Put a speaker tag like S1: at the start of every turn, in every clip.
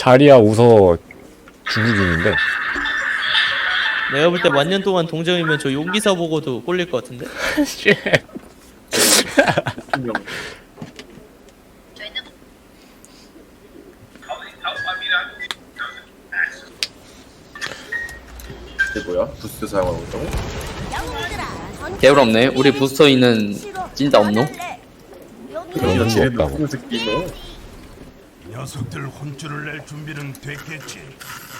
S1: 자리야 웃어 중국 중인데
S2: 내가 볼 때 만년 동안 동정이면 저 용기사 보고도 꼴릴 것 같은데?
S3: 이게 뭐야? 부스트 사용하고 있다고?
S4: 개부럽네. 우리 부스터이는 진짜 없노?
S1: 그런 거
S3: 쟤네들
S1: 없다고.
S3: 새끼?
S5: 녀석들 혼쭐을 낼 준비는 됐겠지.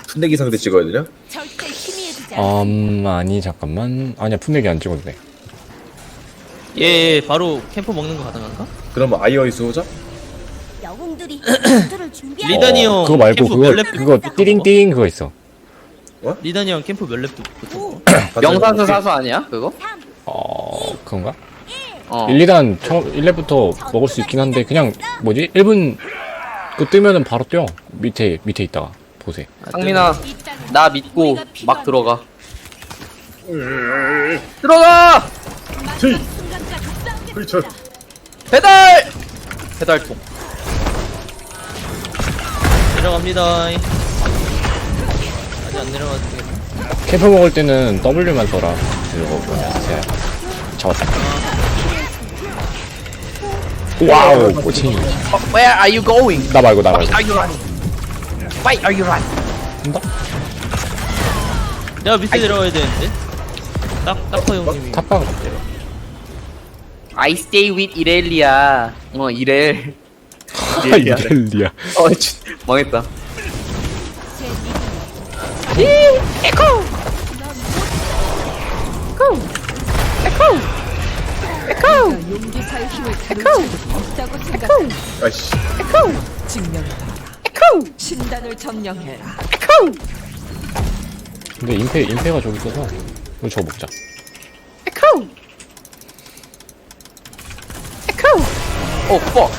S3: 순대기 상대 찍어야 되냐?
S6: 절대 힘이
S1: 음 아니 잠깐만 아니야 풋내기 안 찍어도
S2: 돼얘 바로 캠프 먹는 거 가능한가?
S3: 그러면 아이어이 수호자?
S6: 영웅들이 전투를 준비하
S2: 리단이 형
S1: 그거 말고
S2: 캠프
S1: 그거
S2: 랩?
S1: 그거 띠링띠링 그거 있어
S2: 리단이 형 캠프 몇 랩도 붙어
S4: 명사수 사수 아니야? 그거?
S1: 어 그건가?
S4: 어.
S1: 1, 2단 처음 1렙부터 먹을 수 있긴 한데 그냥 뭐지 1분 그 뜨면은 바로 뛰어 밑에 밑에 있다가 보세
S4: 상민아, 나 믿고 막 들어가. 들어가!
S3: 티! 그렇죠
S4: 배달! 배달통.
S2: 내려갑니다 아직 안 내려가도 되겠다
S1: 캠프 먹을 때는 W만 써라 그리고 뭐냐 제가 잡았다 와우 꼬칭
S4: Where are you going?
S1: 나 말고 나 말고
S4: Are you running? Why are you running?
S2: 내가 밑에 내려가야 되는데 딱 딱커 형님이
S1: 탑방
S4: I stay with 이렐리아. 어, 이렐.
S1: 이렐리아
S4: 어, 진- 망했다.
S6: 용기 자격이 없다고 생각한다
S3: 아이씨.
S6: 증명해봐라 신단을 점령해라.
S1: 근데 임페 임페가 저기 있어서 우리 저거 먹자.
S4: 오, fuck.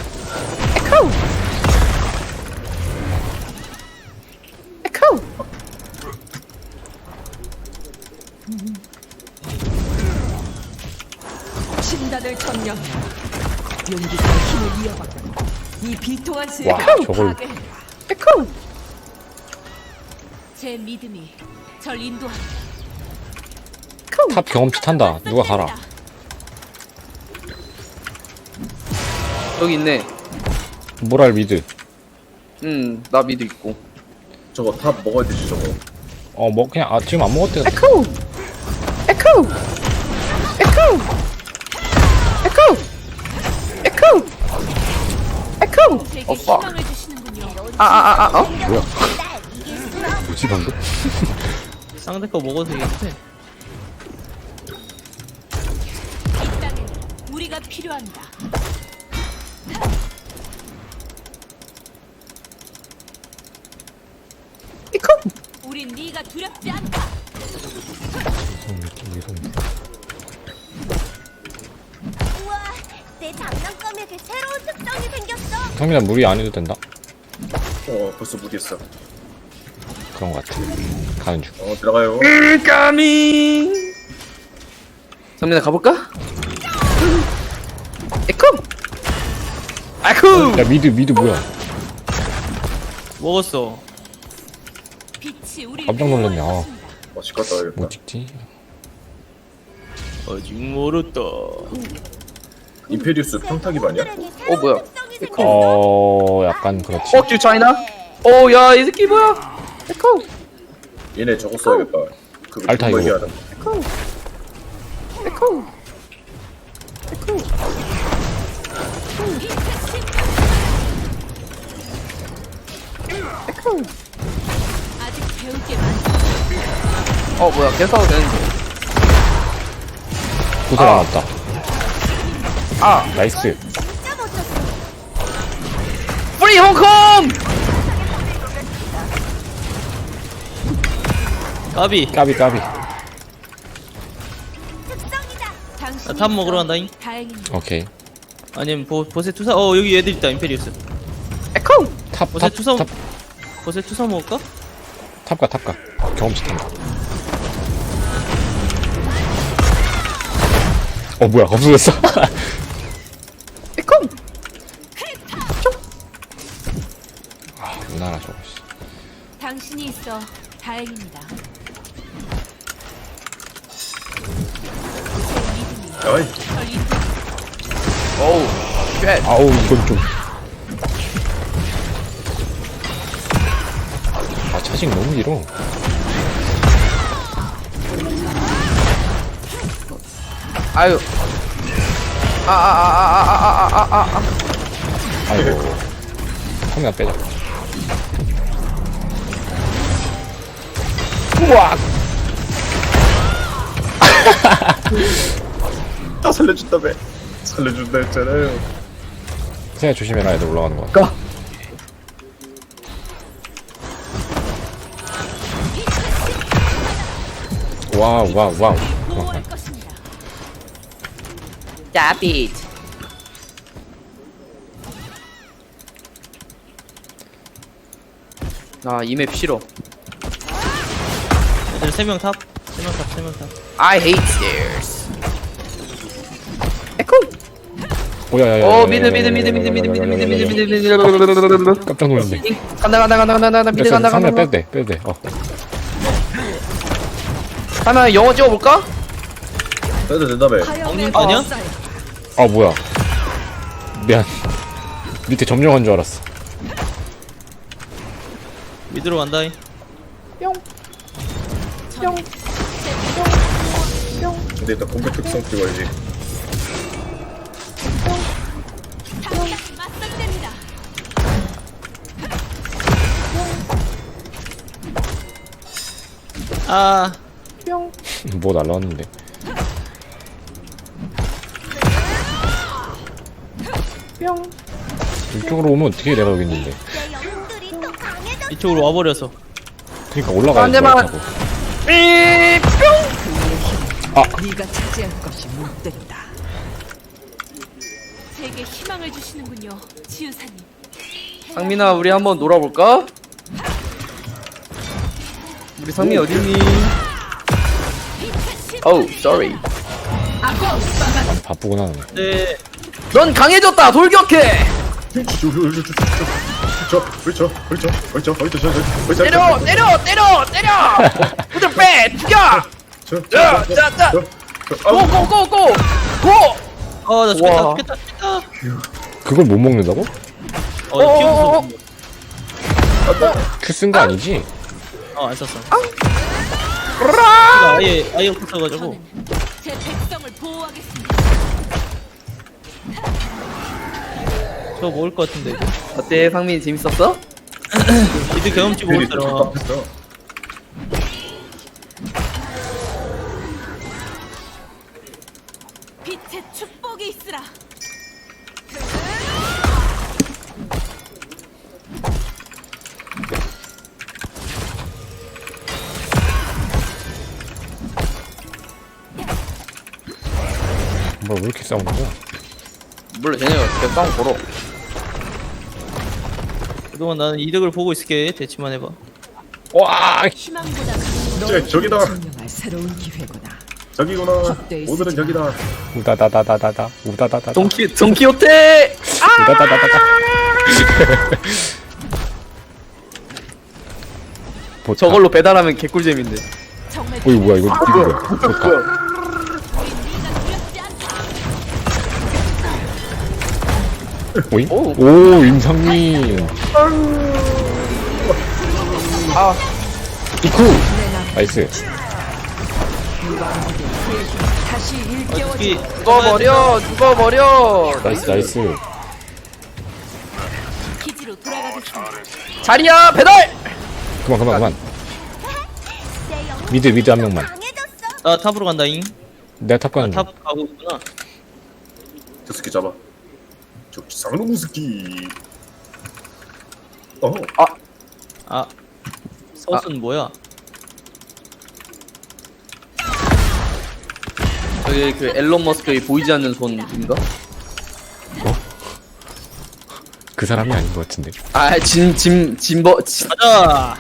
S6: 신단을 점령해라 용기사의 힘을 이어받고 이 비통한
S1: 와,
S6: 세계를
S1: 저걸-
S6: 파괴해라 제 믿음이 절 인도한다
S1: 탑 경험치 탄다 누가 가라
S4: 여기 있네.
S1: 모랄 미드
S4: 음, 나 미드 있고.
S3: 저거 탑 먹어야 되지 저거
S1: 어 뭐 그냥 아 지금 안 먹었대
S4: 에코! 에코! 에코! 어, fuck. 아, 아, 아, 아, 어?
S1: 뭐지 방금?
S2: 쌍대 거 먹어도 되겠는데
S6: 이 땅에는 우리가 필요한다! 우린 네가 두렵지 않다
S7: 우와, 내 장난감에게 새로운 특성이 생겼어.
S1: 성민아 무리 안 해도 된다
S3: 어 벌써 무리했어
S1: 그런 거 같아 가는 중
S3: 어 들어가요
S4: 까미! 성민아 가볼까? 에코! 아쿠!
S1: 야 미드 미드 뭐야
S2: 먹었어
S6: 빛이 우리
S1: 깜짝 놀랐네 아
S3: 갔다 와야겠다
S1: 뭐 찍지?
S2: 아직 멀었다
S3: 임페리우스 평타 기 반이야?
S4: 어, 뭐야?
S1: 어 약간 그렇지
S4: 어, 듀 차이나? 오, 야, 이 새끼 뭐야? 에코!
S3: 얘네 저거 써야겠다
S1: 알타 이거.
S3: 얘기하는
S4: 에코! 에코!
S6: 아직 배울 게 많다
S4: 어, 뭐야, 계속 하도 되는데.
S1: 구슬 안 없다
S4: 아,
S1: 나이스.
S4: 프리 홍콩!
S2: 까비.
S1: 까비 까비.
S2: 탑 먹으러 간다잉?
S6: 다행입니다
S1: 오케이.
S2: 아니면 보, 보세 투사? 어 여기 얘들 있다 임페리우스.
S4: 에코!
S2: 보세 투사
S1: 탑탑탑
S2: 보세 투사 먹을까?
S1: 탑가 탑가. 경험치 탄다 어 뭐야 없어졌어
S4: 에코!
S1: 장난하나 저거 씨.
S6: 당신이 있어 다행입니다.
S3: 아이
S4: 어우 쉣
S1: 아우 이건 좀. 아 차징 너무 길어.
S4: 아유 아, 아 아 아 아 아 아 아 아아
S1: 아이고. 성냥 빼자. 우와.
S3: 다 살려준다며 살려준다 했잖아요
S1: 생각 조심해라 애들 올라가는 거. 까. 와우 와우 와우.
S6: 보호할 것입니다.
S4: 짜빗 아이 맵 싫어
S2: 애들 세명 탑. 세 명 탑. 세 명 탑.
S4: I hate stairs 에코
S1: 오야야야.
S4: 어 미드 미드 미드 미드 미드 미드 미드 미드 미드 미드
S1: 깜짝 놀랐네.
S4: 간다 간다 간다 간다 간다 미드 간다 간다
S1: 빼도 돼 빼도 돼. 어.
S4: 하면 영어 찍어볼까?
S3: 빼도 된다며
S2: 먹는 거 아니야?
S1: 아 뭐야. 미안. 밑에 점령한 줄 알았어.
S2: 미드로 간다잉.
S3: 근데 일단 공격 특성 찍어야지.
S2: 아.
S1: 뭐 날라왔는데. 이쪽으로 오면 어떻게 내가 여기 있는데.
S2: 이쪽으로 와버려서.
S1: 그러니까 올라가야
S4: 안
S1: 돼.
S4: 돼, 막-
S1: 하고.
S6: 네가 차지할 것이 못 된다. 제게 희망을 주시는군요, 지우사님.
S4: 상민아 우리 한번 놀아볼까? 우리 상민 어딨니? 어우 sorry
S1: 바쁘구나. 네.
S4: 넌 강해졌다 돌격해
S3: 저 그렇죠 그렇죠 그렇죠 그렇죠 그렇죠
S4: 때려 때려 때려 때려 죽여 자, 자, 자. 고고고고 고!
S2: 어, 나 죽겠다.
S4: 우와.
S2: 죽겠다. 죽겠다.
S1: 그걸 못 먹는다고?
S2: 어, 나
S4: 어어어어.
S2: 키우면서.
S1: 큐 쓴 거 아니지?
S2: 어, 안 썼어. 이거 아예 아예 없어가지고.
S6: 제 백성을 보호하겠습니다.
S2: 저거 먹을 것 같은데. 이거.
S4: 어때 상민 재밌었어?
S2: 미드 경험치 보고 있더라.
S3: 됐어
S6: 빛
S1: 왜 이렇게 싸우는 거야?
S4: 몰라 쟤네가 계속 싸움 걸어
S2: 그동안 나는 이득을 보고 있을게. 대치만 해봐.
S1: 와!
S6: 희망보다
S3: 쟤 저기다
S6: 증명할 새로운 기회구나.
S3: 저기구나 오늘은 저기다
S1: 우다다다다다다 우다다다다
S4: 동키 동키호테
S1: 우다다다다다 보타.
S4: 저걸로 배달하면 개꿀잼인데
S6: 정말
S1: 어이 뭐야 이거 이거 뭐야 보타. 오잉?
S4: 오.
S1: 오 임상민
S4: 아
S1: 이쿠 나이스
S6: 다시 일깨워
S2: 여기
S4: 죽어버려 죽어버려
S1: 나이스 나이스
S6: 기지로 돌아가겠습니다.
S4: 자리야 배달
S1: 그만 그만 그만 미드 미드 한 명만.
S2: 나 탑으로 간다잉.
S1: 내가 탑 가는 중
S2: 탑 가고 있구나.
S3: 저 새끼 잡아 저 쌍놈 새끼 어
S2: 아. 서순 뭐야?
S4: 저기 그 앨런 머스크의 보이지 않는 손인가?
S1: 그 사람이 아닌 것 같은데
S4: 아 짐 짐 짐버 진,
S2: 가자.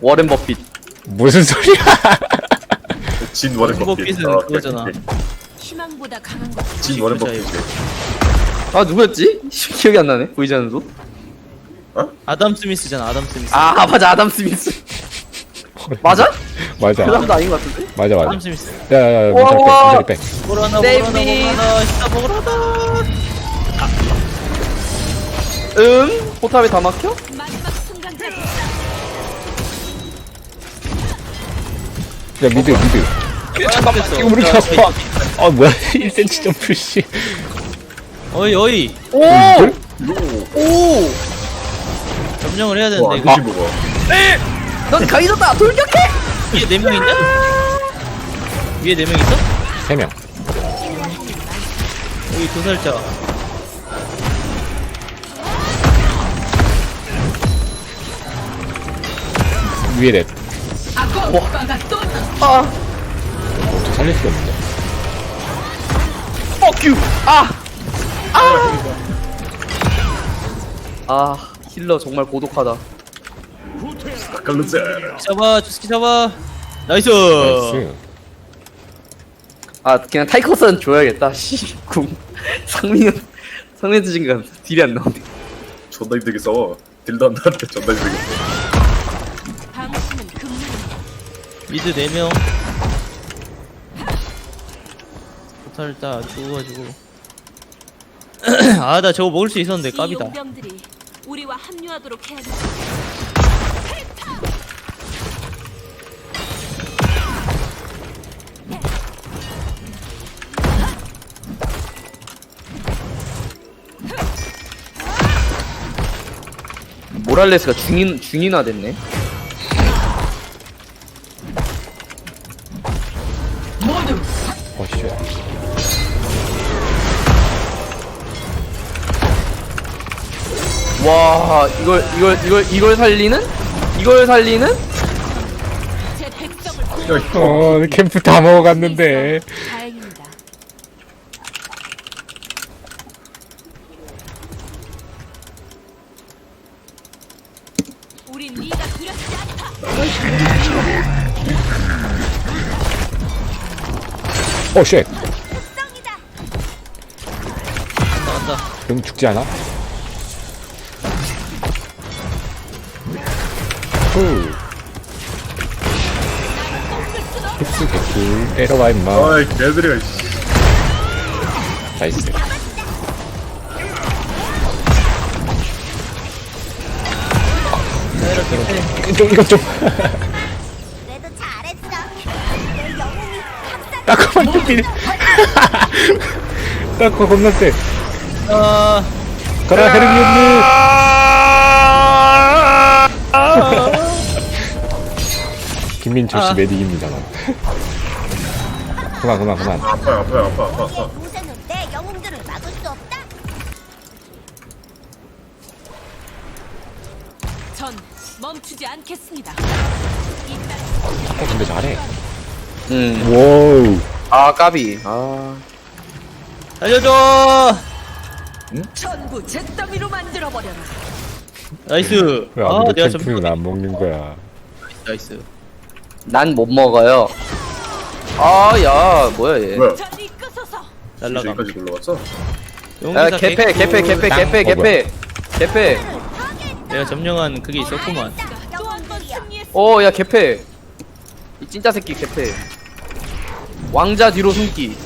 S4: 워렌 버핏
S1: 무슨 소리야
S3: 진 워렌 버핏
S2: 핏은
S3: 아,
S2: 그거잖아.
S6: 희망보다 강한 것.
S3: 진 워렌 버핏
S4: 아 누구였지? 기억이 안 나네. 보이지 않는 손
S2: 아담 스미스잖아 아담 스미스.
S4: 아 맞아 아담 스미스. 맞아?
S1: 맞아.
S4: 그 사람도 아닌 것 같은데?
S1: 맞아
S2: 아담
S1: 맞아
S2: 스미스.
S1: 야야야
S4: 우와,
S1: 문자리
S4: 우와.
S1: 빼 문자리
S4: 세이비.
S2: 뭐라나 뭐라나 진짜 먹으라다
S4: 응? 포탑에 다 막혀?
S7: 마지막 순간까지.
S1: 야 미드 미드.
S2: 잠깐만.
S1: 이거 왜 이렇게 아파 아 뭐야. 1cm 점프 씨
S2: 어이 어이
S4: 오! 오!
S2: 점령을 해야
S3: 와,
S2: 되는데
S3: 안
S2: 이거
S3: 뭐가.
S4: 넌 강해졌다! 돌격해!
S2: 위에 네명 있냐? 위에 네명 있어?
S1: 3명
S2: 여기 도살자
S1: 위에 넷
S4: 아!
S1: 어떻게 살릴 수가 없는데
S4: Fuck you! 아! 아! 아 힐러 정말 고독하다
S3: 깔르제.
S2: 잡아 주스키 잡아 나이스
S1: 나이스
S4: 아 그냥 타이커스는 줘야겠다 씨궁 상민은 상민 주진가 딜이 안 나오네
S3: 존나 힘들게 싸워. 딜도 안 나는데 존나 힘들게.
S7: 당신은 금물
S2: 미드 4명 도살자 죽어가지고 아 나 저거 먹을 수 있었는데
S7: 이
S2: 깝이다
S7: 용병들이 우리와 합류하도록 해야 돼.
S4: 모랄레스가 중인 중인화 됐네 와 이걸 이걸 이걸 이걸 살리는? 이걸 살리는?
S1: 어 캠프 다 먹어갔는데
S7: 다행입니다. 우린 네가 두렵지 않다.
S1: 어쉣
S7: 백성이다.
S2: 간다 간다
S1: 용 죽지 않아? 후. 흡수 개꿀 때려봐 임마.
S3: 아이, 개들이야, 씨.
S1: 나이스. 좀 이거 좀.
S7: 그래도 잘했어. 내 영웅이 함께
S1: 따끔한 뚜비 따끔 겁나 세
S2: 아.
S1: 가라 헤르미온니 김민철 씨
S2: 아.
S1: 메딕입니다 그만 그만 그만.
S3: 아파요, 아파요, 아파, 아파, 아파.
S7: 요새는 내 영웅들을 막을 수 없다. 전 멈추지 않겠습니다.
S1: 어 근데 잘해.
S4: 음아
S1: 와우.
S4: 까비. 아.
S2: 살려줘!
S6: 전부 제 더미로 만들어 버려라.
S2: 나이스.
S1: 왜
S2: 아
S1: 아무도
S2: 내가
S1: 캠프는 점안 먹는 거야?
S2: 나이스
S4: 난 못 먹어요. 아 야 뭐야 얘.
S3: 뭐야?
S2: 날라가.
S3: 여기까지 올라왔어?
S4: 야
S2: 용기사
S4: 개패 개패 개패 개패
S1: 어,
S4: 개패 개패.
S2: 내가 점령한 그게 있었구만.
S7: 번 승리했어.
S4: 어야 개패. 이 진짜 새끼 개패. 왕자 뒤로 숨기.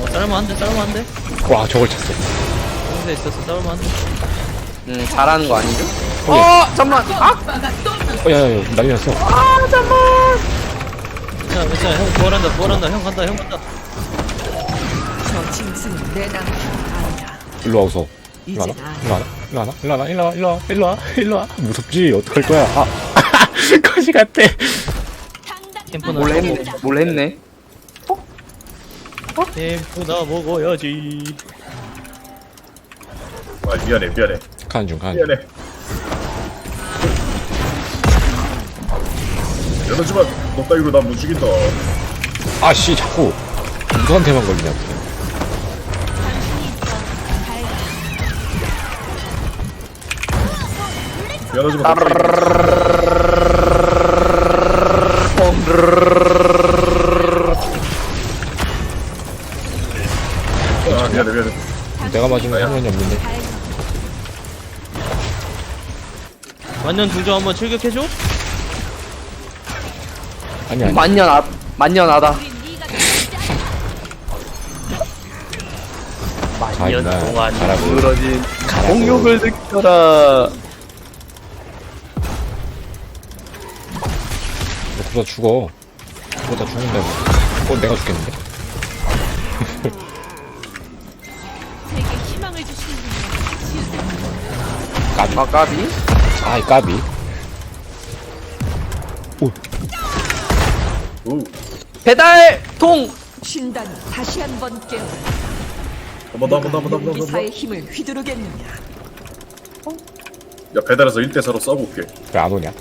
S2: 어 싸우면 안돼 싸우면 안돼
S1: 와 저걸 찼어.
S2: 홍대 있었어 싸우면 안돼
S4: 음 잘하는 거 아니죠?
S1: 어,
S4: 어 잠만. 아!
S1: 어 야 야 야 난리 났어.
S2: 괜찮아 괜찮아. 형 부활한다 부활한다. 형 간다 형 간다.
S6: 저 짐승은 내 낭비 아니다.
S1: 일로 와 웃어 일로
S6: 이제
S1: 와나?
S6: 나
S1: 일로 와나? 일로 와나? 일로 와나 일로 와 일로 와 일로 와. 무섭지? 어떡할 거야? 아 거지 같아.
S4: 뭘 했네 뭘 했네.
S2: 템프 나 먹어야지.
S3: 아, 미안해, 미안해.
S1: 칸중 칸. 중
S3: 미안해. 이러지만 너 따위로 난 못 죽인다.
S1: 아씨 자꾸 누구한테만 걸리냐
S3: 미안하지만 너 따위로 아, 미안해 미안해.
S1: 내가 맞으면 상관이 없는데
S2: 만년 동조 한번 출격해줘?
S1: 아니 아니.
S4: 만년 아 만년하다.
S1: 만년 나 동안.
S4: 부러진 공욕을 느껴라.
S1: 너다 죽어. 그러다 죽는다. 어 내가 죽겠는데?
S4: 아까비?
S1: 아이 까비.
S3: 오. 오.
S4: 배달 통!
S6: 신단 다시 한번 깨워
S3: 한번 더, 한번 더,
S6: 용기사의 힘을 휘두르겠느냐? 더.
S3: 야, 배달해서 1대4로 싸고 올게.
S1: 왜 안 오냐?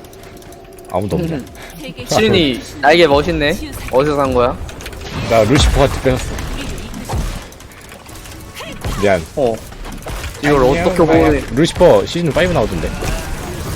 S1: 아무도 없냐?
S7: 음.
S4: 시린이 날개 멋있네. 어디서 산 거야?
S1: 나 루시퍼한테 뺏었어. 미안.
S4: 어. 이걸 어떻게
S1: 아,
S4: 보내
S1: 루시퍼 시즌 5 나오던데.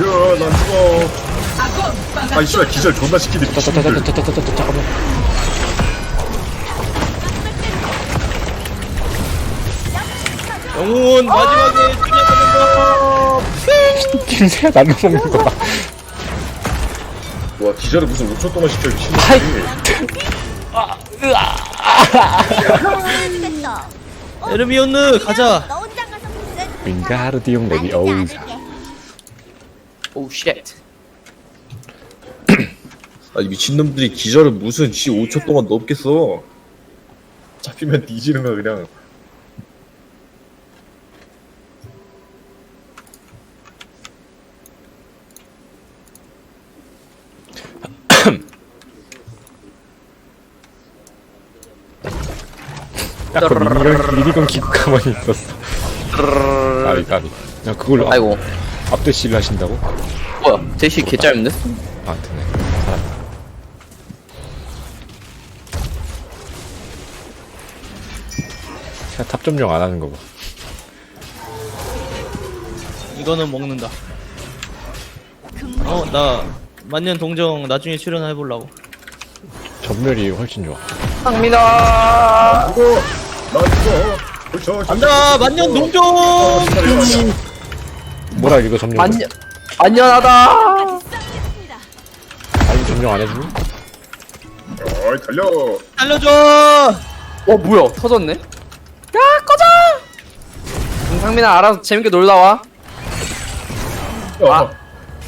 S3: 야난 죽어 아이 씨발 기절 존나 시키네 미친들
S1: 짜짜짜짜짜짜짜짜 잠깐만.
S2: 영웅은 마지막에 거.
S1: 김새야 날로 먹는 거다
S3: 와 기절을 무슨 5초 동안 시켜 미친놈이.
S7: 해주겠어.
S2: 에르미온느 가자.
S1: 윙가르디움 레비 어우
S4: 오우 쉣
S3: 아니 미친놈들이 기절을 무슨 씨 5초 동안 넘겠어? 잡히면 뒤지는 거야 그냥.
S1: 딱그 미니건, 미니건 기고 가만히 있었어. 까비 까비 야 그걸 앞,
S4: 아이고
S1: 앞대시를 하신다고?
S4: 뭐야 제시 개짜였는데?
S1: 아 되네 살았다 그냥 탑 점령 안 하는 거봐
S2: 이거는 먹는다. 어, 나 만년 동정 나중에 출연해 보려고.
S1: 전멸이 훨씬 좋아
S4: 상민아
S3: 죽어 그렇죠
S2: 간다, 만년 동정.
S1: 뭐라 이거 점령
S4: 안녕 안녕하다.
S1: 아니 점령 안 해주니?
S3: 어이 달려!
S2: 알려줘.
S4: 어 뭐야? 터졌네? 야 꺼져! 응, 상민아 알아서 재밌게 놀다 와.
S3: 아.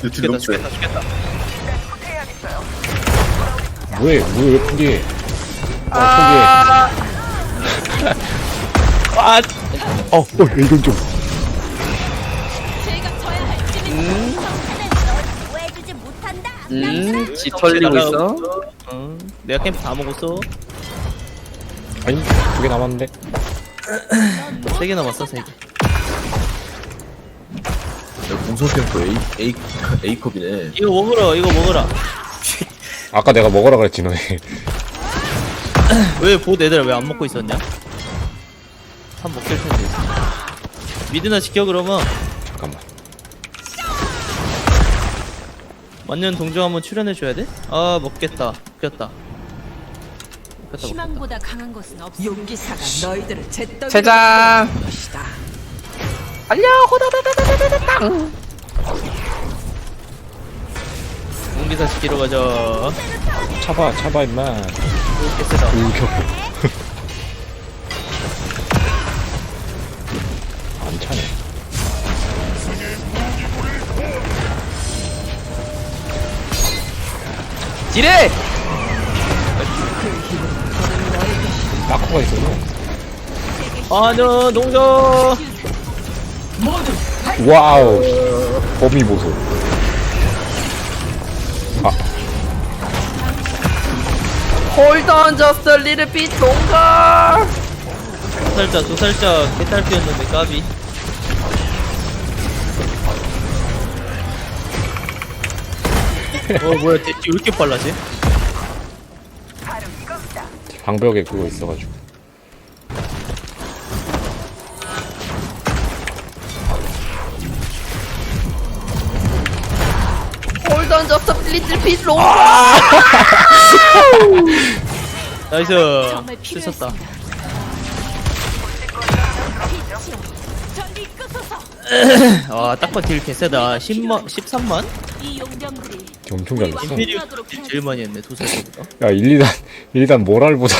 S3: 얘
S2: 죽겠다,
S3: 딜
S2: 죽겠다, 죽겠다.
S1: 뭐해? 뭐해? 왜 포기해? 아 포기해.
S2: 아,
S1: 어, 어 이건 좀
S7: 널 구해주지 못한다.
S4: 음 짙털리고 있어
S2: 어, 내가 캠프 다 먹었어.
S1: 아니 두 개 남았는데
S2: 세 개 남았어, 세 개.
S3: 공성캠프 A, A, A컵이네
S2: 이거 먹으라, 이거 먹으라.
S1: 아까 내가 먹으라 그랬지 너네
S2: 왜 보드 애들 왜 안 먹고 있었냐? 한 먹힐 텐데. 미드나 지켜 그러면
S1: 잠깐만
S2: 만년 동정 한번 출연해 줘야 돼? 아 먹겠다. 먹겠다. 먹겠다. 먹겠다.
S7: 희망보다 강한 것은 없어.
S6: 용기사가 너희들을 제떡
S4: 제장
S6: 것이다.
S4: 달려 호다다다다다다다
S2: 공기사 지키러 가자.
S1: 차봐 차봐 임마
S2: 이렇게 세다.
S1: 우겨
S4: 지뢰!
S1: 빠꾸가 있어서
S2: 만년 동정.
S1: 와우 범위 보소.
S4: Hold on just a little bit longer
S2: 도살자 도살자. 개딸피였는데 까비 어 뭐야 대치 왜 이렇게 빨라지?
S1: 방벽에 그거 있어가지고
S4: 홀던 접서 리틀 핏 롱.
S2: 나이스
S7: 정말 끄소서
S2: 아 딱봐 딜 개세다 10만 13만?
S7: 이 용병들이
S1: 엄청 잘 났어
S2: 인피리오 딜 제일 많이 했네 도살자보다
S1: 야 1, 2단 1, 2단 모랄보다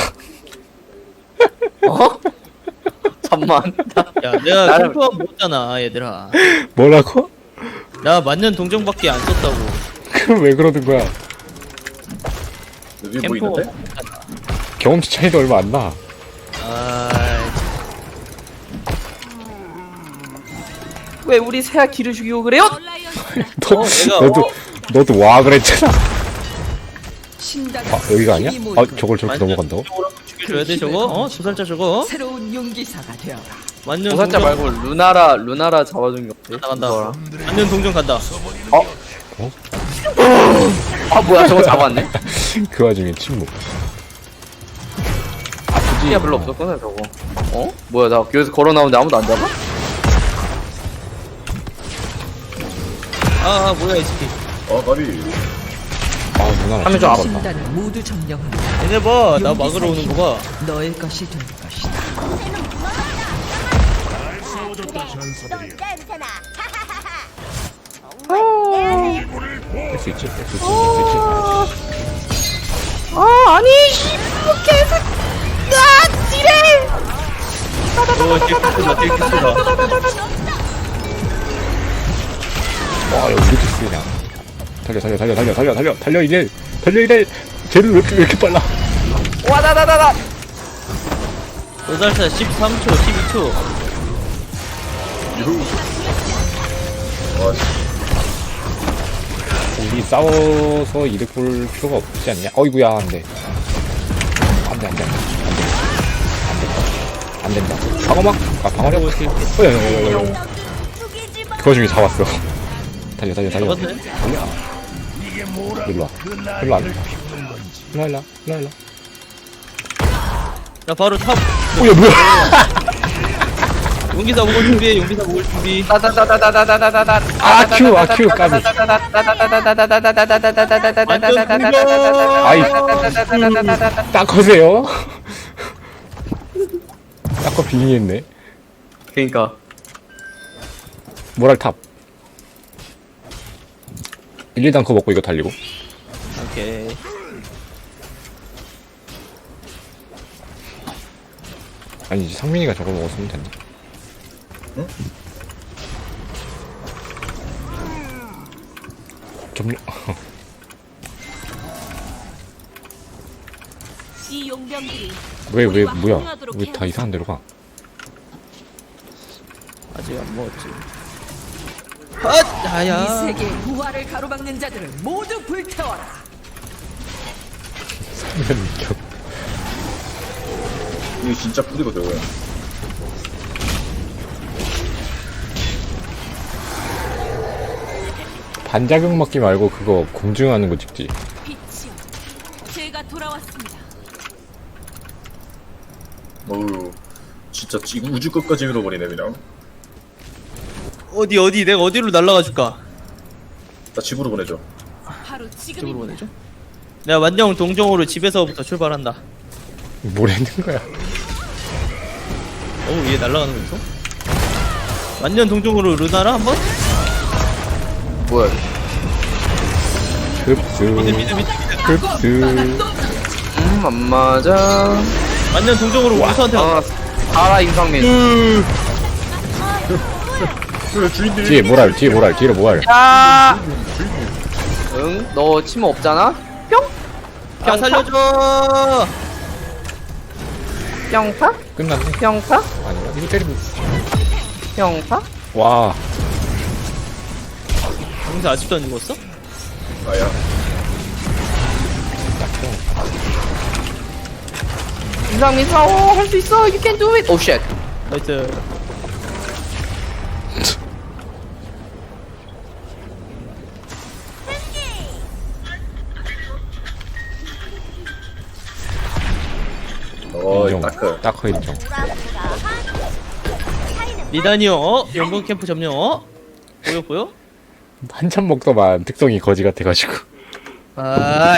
S4: 어? 잠만.
S2: 야 내가
S4: 나를-
S2: 캠프한 못잖아 얘들아
S1: 뭐라고?
S2: 나 만년 동정밖에 안 썼다고
S1: 그럼 왜 그러는 거야
S3: 여기 뭐
S2: 캠프
S3: 있는데?
S1: 경험치 차이도 얼마 안 나
S2: 아
S4: 왜 우리 새야 기를 죽이고 그래요?
S1: 너,
S2: 어, 내가-
S1: 너도 너도 와 그랬잖아 아 여기가 아니야? 아 저걸 저렇게 넘어간다고?
S2: 죽여줘야 돼 저거? 어? 도살자 저거?
S6: 새로운 용기사가 되어라.
S2: 만년
S4: 도살자
S2: 동정
S4: 말고 루나라 루나라 잡아준 게 어때?
S2: 간다. 간다 만년 동정 간다
S4: 아 뭐야 저거 잡았네?
S1: 그 와중에 침묵
S4: 피가 별로 없었구나 저거. 어? 뭐야 나 여기서 걸어 나오는데 아무도 안 잡아?
S2: 아, 아 뭐야 이 새끼
S3: 아 나비
S1: 아 누나
S4: 하면 좀 아파.
S6: 신단을 모두 점령한다.
S2: 얘네 봐 나 막으러 오는 거 봐
S6: 너의 것이 될 것이다.
S1: 할수 있지 할수 있지 할수
S4: 아 아니. 아 지뢰.
S2: 오 딜크스다 딜크스다
S1: 와 여기 이렇게 쓰냐 달려 달려 달려 달려 달려 달려. 달려 이래 달려 이래 쟤는 왜 이렇게, 왜 이렇게 빨라?
S4: 와다다다다.
S2: 도살자 13초 12초.
S3: 유후. 아
S1: 우리 싸워서 이득 볼 필요가 없지 않냐? 어이구야 안돼. 안돼 안돼. 안돼. 안 된다. 방어막? 아 방어력
S2: 오 딜.
S1: 어여여여여
S7: 죽이지
S1: 마그 와중에 잡았어. 달려 달려 달려.
S2: 잡았네.
S1: 달려 일로 와. 일로 와. 일로 일로 일로 일로.
S2: 야 바로 탑 어,
S1: 오야 뭐야?
S2: 용기사 먹을 준비, 용기사 먹을 준비.
S1: 아큐 아큐 까비. 아이 딱커세요. 딱커 빙의했네.
S4: 그니까.
S1: 모랄 탑. 1, 2단 거 먹고 이거 달리고.
S2: 오케이.
S1: 아니지 상민이가 저거 먹었으면 됐나 점령
S7: 이 용병들이
S1: 왜 뭐야? 왜 다 이상한 데로 가?
S2: 아직 안 먹었지. 아
S6: 이
S2: 야야.
S6: 세계의 부활을 가로막는 자들을 모두 불태워라.
S1: 상면 웃겨
S3: 이거 진짜 뿌리거든
S1: 반작용 먹기 말고 그거 공중하는 거 찍지.
S7: 빛이여 제가 돌아왔습니다.
S3: 어우 진짜 지- 우주 끝까지 밀어버리네 그냥
S2: 어디 어디? 내가 어디로 날라가 줄까?
S3: 나 집으로 보내줘.
S7: 바로 지금입니다.
S2: 보내줘? 내가 만령 동정으로 집에서부터 출발한다.
S1: 뭐라는 거야?
S2: 어우 얘 날라가는 거 있어? 완전 동정으로 루나라 한번?
S4: 뭐야?
S1: 급수.
S2: 미드 미드 미드
S1: 급수.
S4: 음 안 맞아.
S2: 완전 동정으로 우수한테
S4: 아 사라 임상민.
S1: 뒤에 모랄 뒤에 모랄 뒤로 모랄
S4: 야. 응? 너 침모 없잖아?
S2: 야 살려줘
S4: 평타?
S1: 끝났네
S4: 평타?
S1: 아닌가 이거 때리고
S4: 평타?
S1: 와
S2: 용사 아직도 안 죽었어?
S3: 아야
S4: 민상 민상 어할 수 있어 you can do it 오 쉣.
S2: 나이스
S1: 다크 인정.
S2: 리단이요 어? 연금 캠프 점령 어? 보여 보여?
S1: 한참 먹더만 특성이 거지 같아가지고.
S2: 아